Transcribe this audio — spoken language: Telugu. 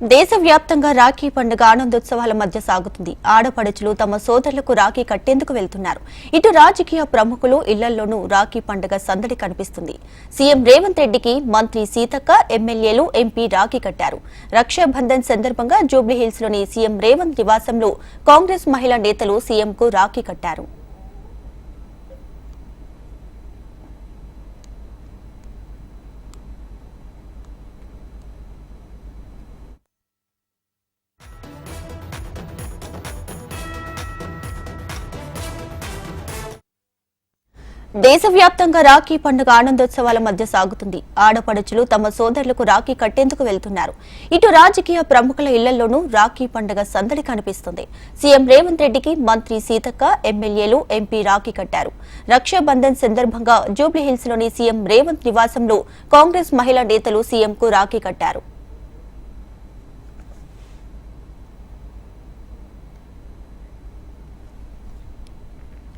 దేశవ్యాప్తంగా రాఖీ పండుగ ఆనందోత్సవాల మధ్య సాగుతుంది. ఆడపడుచులు తమ సోదరులకు రాఖీ కట్టేందుకు వెళ్తున్నారు. ఇటు రాజకీయ ప్రముఖులు ఇళ్ళలోనూ రాఖీ పండుగ సందడి కనిపిస్తుంది. సీఎం రేవంత్ రెడ్డికి మంత్రి సీతక్క ఎమ్మెల్యేలు ఎంపీ రాఖీ కట్టారు. రక్షాబంధన్ సందర్భంగా జూబ్లీహిల్స్లోని సీఎం రేవంత్ నివాసంలో కాంగ్రెస్ మహిళా నేతలు సీఎంకు రాఖీ కట్టారు. దేశవ్యాప్తంగా రాఖీ పండుగ ఆనందోత్సవాల మధ్య సాగుతుంది. ఆడపడుచులు తమ సోదరులకు రాఖీ కట్టేందుకు వెళ్తున్నారు. ఇటు రాజకీయ ప్రముఖుల ఇళ్ళలోనూ రాఖీ పండుగ సందడి కనిపిస్తుంది. సీఎం రేవంత్ రెడ్డికి మంత్రి సీతక్క ఎమ్మెల్యేలు ఎంపీ రాఖీ కట్టారు. రక్షాబంధన్ సందర్భంగా జూబ్లీహిల్స్లోని సీఎం రేవంత్ నివాసంలో కాంగ్రెస్ మహిళా నేతలు సీఎంకు రాఖీ కట్టారు.